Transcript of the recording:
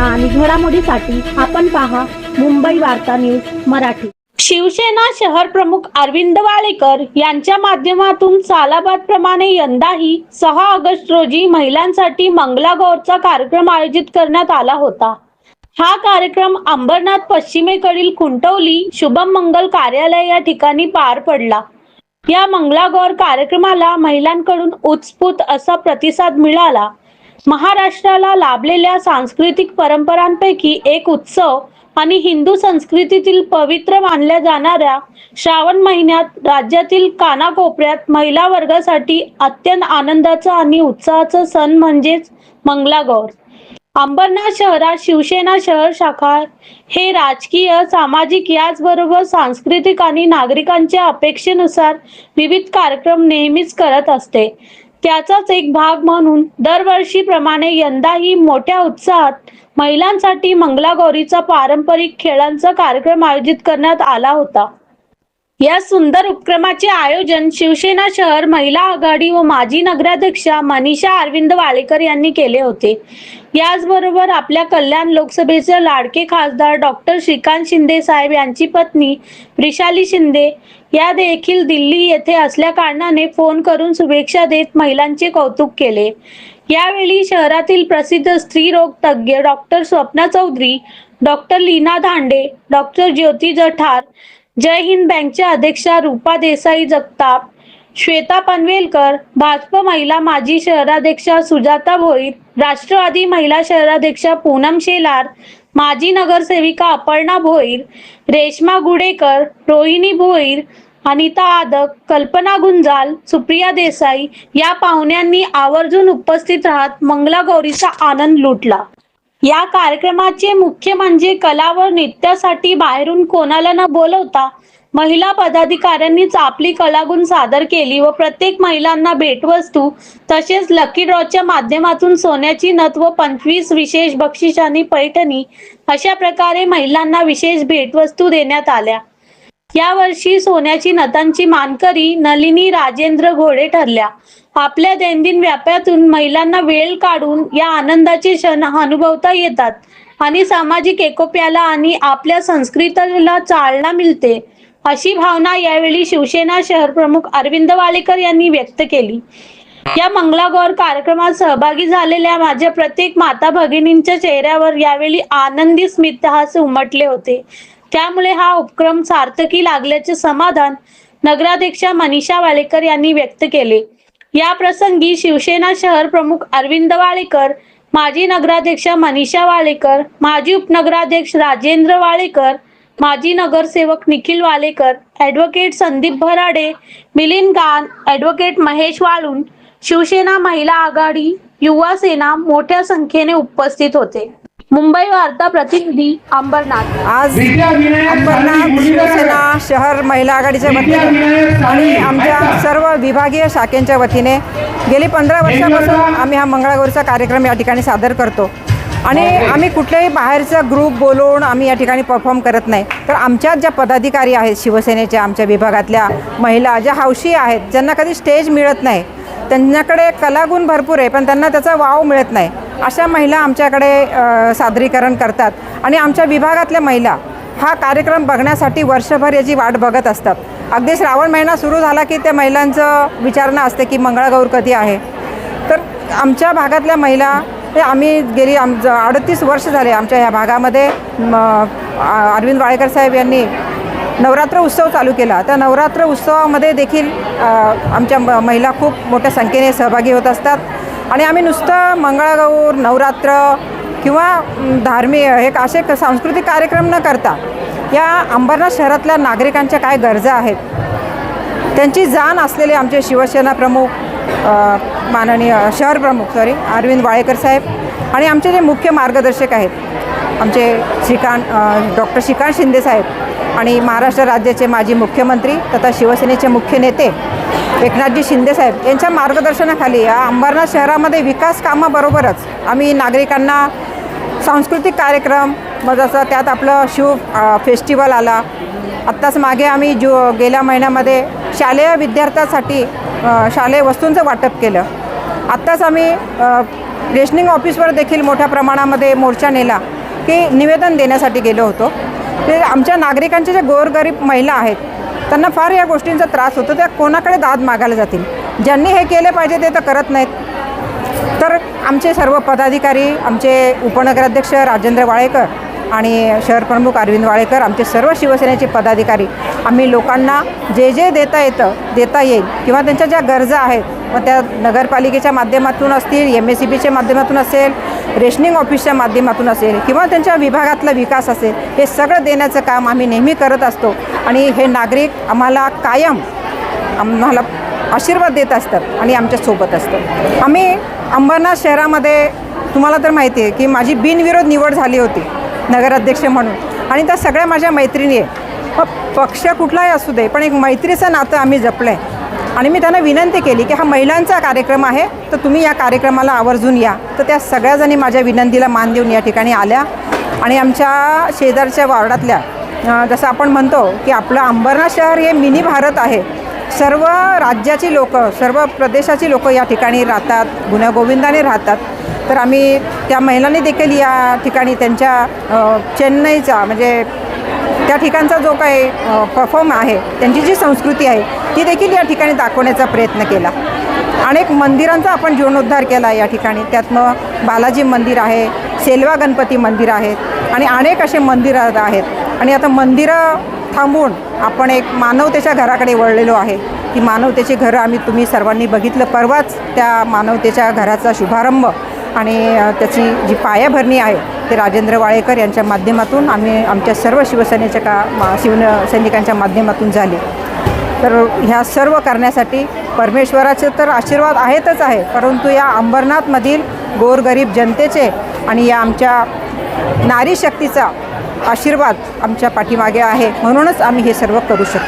आणि घडामोडीसाठी आपण पहा मुंबई वार्ता न्यूज मराठी. शिवसेना शहर प्रमुख अरविंद वाळेकर यांच्या माध्यमातून सालाबाद प्रमाणे यंदाही सहा ऑगस्ट रोजी महिलांसाठी मंगलागौरचा कार्यक्रम आयोजित करण्यात आला होता. हा कार्यक्रम अंबरनाथ पश्चिमेकडील खुंटवली शुभम मंगल कार्यालय या ठिकाणी पार पडला. या मंगलागौर कार्यक्रमाला महिलांकडून उत्स्फूर्त असा प्रतिसाद मिळाला. महाराष्ट्राला लाभलेल्या सांस्कृतिक परंपरांपैकी एक उत्सव आणि हिंदू संस्कृतीतील पवित्र मानल्या जाणाऱ्या श्रावण महिन्यात राज्यातील कानाकोपऱ्यात महिला वर्गासाठी अत्यंत आनंदाचा आणि उत्साहाचा सण म्हणजेच मंगलागौर. अंबरनाथ शहरात शिवसेना शहर शाखा हे राजकीय सामाजिक याचबरोबर सांस्कृतिक आणि नागरिकांच्या अपेक्षेनुसार विविध कार्यक्रम नेहमीच करत असते. त्याचाच एक भाग म्हणून दरवर्षीप्रमाणे यंदाही मोठ्या उत्साहात महिलांसाठी मंगलागौरीचा पारंपरिक खेळांचा कार्यक्रम आयोजित करण्यात आला होता. या सुंदर उपक्रमाचे आयोजन शिवसेना शहर महिला आघाडी व माजी नगराध्यक्षा मनीषा अरविंद वाळेकर यांनी केले होते. याचबरोबर आपल्या कल्याण लोकसभेचे लाडके खासदार डॉक्टर श्रीकांत शिंदे साहेब यांची पत्नी वृषाली शिंदे या देखील दिल्ली येथे असल्या कारणाने फोन करून शुभेच्छा देत महिलांचे कौतुक केले. यावेळी शहरातील प्रसिद्ध स्त्रीरोग तज्ज्ञ doctor Swapna Chaudhari doctor Leena Dhande doctor Jyoti Jathar Jai Hind बँकच्या अध्यक्षा रूपा देसाई जगताप श्वेता पनवेलकर भाजप महिला माजी शहराध्यक्षा सुजाता भोईर राष्ट्रवादी महिला शहराध्यक्षा पूनम शेलार माजी नगरसेविका अपर्णा भोईर रेश्मा गुडेकर रोहिणी भोईर अनिता आदक कल्पना गुंजाल सुप्रिया देसाई या पाहुण्यांनी आवर्जून उपस्थित राहत मंगलागौरीचा आनंद लुटला. या कार्यक्रमाचे मुख्य म्हणजे कला व नृत्यासाठी बाहेरून कोणाला न बोलवता महिला पदाधिकाऱ्यांनीच आपली कलागुण सादर केली व प्रत्येक महिलांना भेटवस्तू तसेच लकी ड्रॉच्या माध्यमातून सोन्याची नथ व पंचवीस विशेष बक्षीस आणि पैठणी अशा प्रकारे महिलांना विशेष भेटवस्तू देण्यात आल्या. यावर्षी सोन्याची नथांची मानकरी नलिनी राजेंद्र घोडे ठरल्या. आपल्या दैनंदिन व्यापातून महिलांना वेळ काढून या आनंदाचे क्षण अनुभवता येतात आणि सामाजिक एकोप्याला आणि आपल्या संस्कृतीला चालना मिळते. अशी भावना यावेळी शिवसेना शहर प्रमुख अरविंद वालेकर यांनी व्यक्त केली. या मंगलागौर कार्यक्रमात सहभागी झालेल्या माझ्या प्रत्येक माता भगिनींच्या चेहऱ्यावर यावेळी आनंदी स्मितहास उमटले होते. त्यामुळे हा उपक्रम सार्थकी लागल्याचे समाधान नगराध्यक्षा मनीषा वाळेकर यांनी व्यक्त केले. या प्रसंगी शिवसेना शहर प्रमुख अरविंद वाळेकर माजी नगराध्यक्षा मनीषा वाळेकर माजी उपनगराध्यक्ष राजेंद्र वाळेकर माजी नगरसेवक निखिल वालेकर ॲडव्होकेट संदीप भराडे मिलिंद गान ॲडव्होकेट महेश वाळून शिवसेना महिला आघाडी युवा सेना मोठ्या संख्येने उपस्थित होते. मुंबई वार्ता प्रतिनिधी अंबरनाथ. आज अंबरनाथ शिवसेना शहर महिला आघाडीच्या वतीने आणि आमच्या सर्व विभागीय शाखेंच्या वतीने गेली पंधरा वर्षापासून आम्ही हा मंगळागौरीचा कार्यक्रम या ठिकाणी सादर करतो. आणि आम्ही कुठल्याही बाहेरचा ग्रुप बोलवून आम्ही या ठिकाणी परफॉर्म करत नाही. तर आमच्यात ज्या पदाधिकारी आहेत शिवसेनेच्या आमच्या विभागातल्या महिला ज्या हौशी आहेत ज्यांना कधी स्टेज मिळत नाही त्यांच्याकडे कलागुण भरपूर आहे पण त्यांना त्याचा वाव मिळत नाही. अशा महिला आमच्याकडे सादरीकरण करतात. आणि आमच्या विभागातल्या महिला हा कार्यक्रम बघण्यासाठी वर्षभर याची वाट बघत असतात. अगदी श्रावण महिना सुरू झाला की त्या महिलांचं विचारणं असते की मंगळागौर कधी आहे. तर आमच्या भागातल्या महिला हे आम्ही गेली आम अडतीस वर्ष झाले आमच्या ह्या भागामध्ये. अरविंद वाळेकर साहेब यांनी नवरात्र उत्सव चालू केला. त्या नवरात्र उत्सवामध्ये देखील आमच्या म महिला खूप मोठ्या संख्येने सहभागी होत असतात. आणि आम्ही नुसतं मंगळागौर नवरात्र किंवा धार्मिक हे असे क- सांस्कृतिक कार्यक्रम न करता या अंबरनाथ शहरातल्या नागरिकांच्या काय गरजा आहेत त्यांची जाण असलेले आमचे शिवसेना प्रमुख माननीय शहर प्रमुख सॉरी अरविंद वाळेकर साहेब आणि आमचे जे मुख्य मार्गदर्शक आहेत. आमचे श्रीकांत डॉक्टर श्रीकांत शिंदे साहेब आणि महाराष्ट्र राज्याचे माजी मुख्यमंत्री तथा शिवसेनेचे मुख्य नेते एकनाथजी शिंदे साहेब यांच्या मार्गदर्शनाखाली या अंबरनाथ शहरामध्ये विकास कामाबरोबरच आम्ही नागरिकांना सांस्कृतिक कार्यक्रम मग जसं त्यात आपलं शिव फेस्टिवल आला. आत्ताच मागे आम्ही जो गेल्या महिन्यामध्ये शालेय विद्यार्थ्यांसाठी शालेय वस्तूंचं वाटप केलं. आत्ताच आम्ही रेशनिंग ऑफिसवर देखील मोठ्या प्रमाणामध्ये मोर्चा नेला. की निवेदन देण्यासाठी गेलो होतो. ते आमच्या नागरिकांचे जे गोरगरीब महिला आहेत त्यांना फार या गोष्टींचा त्रास होतो. त्या कोणाकडे दाद मागायला जातील? ज्यांनी हे केले पाहिजे ते तर करत नाहीत. तर आमचे सर्व पदाधिकारी आमचे उपनगराध्यक्ष राजेंद्र वाळेकर आणि शहर प्रमुख अरविंद वाळेकर आमचे सर्व शिवसेनेचे पदाधिकारी आम्ही लोकांना जे जे देता येतं देता येईल किंवा त्यांच्या ज्या गरजा आहेत मग त्या नगरपालिकेच्या माध्यमातून असतील एम एस सी बीच्या माध्यमातून असेल रेशनिंग ऑफिसच्या माध्यमातून असेल किंवा त्यांच्या विभागातला विकास असेल हे सगळं देण्याचं काम आम्ही नेहमी करत असतो. आणि हे नागरिक आम्हाला कायम आम्हाला आशीर्वाद देत असतात आणि आमच्यासोबत असतात. आम्ही अंबरनाथ शहरामध्ये तुम्हाला तर माहिती आहे की माझी बिनविरोध निवड झाली होती. नगराध्यक्ष म्हणून. आणि त्या सगळ्या माझ्या मैत्रिणी आहे. मग पक्ष कुठलाही असू दे पण एक मैत्रीचं नातं आम्ही जपलं आहे आणि मी त्यांना विनंती केली की हा महिलांचा कार्यक्रम आहे तर तुम्ही या कार्यक्रमाला आवर्जून या. तर त्या सगळ्याजणी माझ्या विनंतीला मान देऊन या ठिकाणी आल्या. आणि आमच्या शेजारच्या वार्डातल्या जसं आपण म्हणतो की आपलं अंबरनाथ शहर हे मिनी भारत आहे. सर्व राज्याची लोक सर्व प्रदेशाची लोकं या ठिकाणी राहतात गुण्यागोविंदाने राहतात. तर आम्ही त्या महिलांनी देखील या ठिकाणी त्यांच्या चेन्नईचा म्हणजे त्या ठिकाणचा जो काही परफॉर्म आहे त्यांची जी संस्कृती आहे ती देखील या ठिकाणी दाखवण्याचा प्रयत्न केला. अनेक मंदिरांचा आपण जीर्णोद्धार केला या ठिकाणी. त्यातनं बालाजी मंदिर आहे सेलवा गणपती मंदिर आहेत आणि अनेक असे मंदिरं आहेत. आणि आता मंदिरं थांबून आपण एक मानवतेच्या घराकडे वळलेलो आहे. ती मानवतेची घरं आम्ही तुम्ही सर्वांनी बघितलं. परवाच त्या मानवतेच्या घराचा शुभारंभ आणि त्याची जी पायाभरणी आहे ते राजेंद्र वाळेकर यांच्या माध्यमातून आम्ही आमच्या सर्व शिवसेनेच्या का मा- शिवन सैनिकांच्या माध्यमातून झाली. तर ह्या सर्व करण्यासाठी परमेश्वराचे तर आशीर्वाद आहेतच आहे परंतु या अंबरनाथमधील गोरगरीब जनतेचे आणि या आमच्या नारी शक्तीचा आशीर्वाद आमच्या पाठीमागे आहे म्हणूनच आम्ही हे सर्व करू शकतो.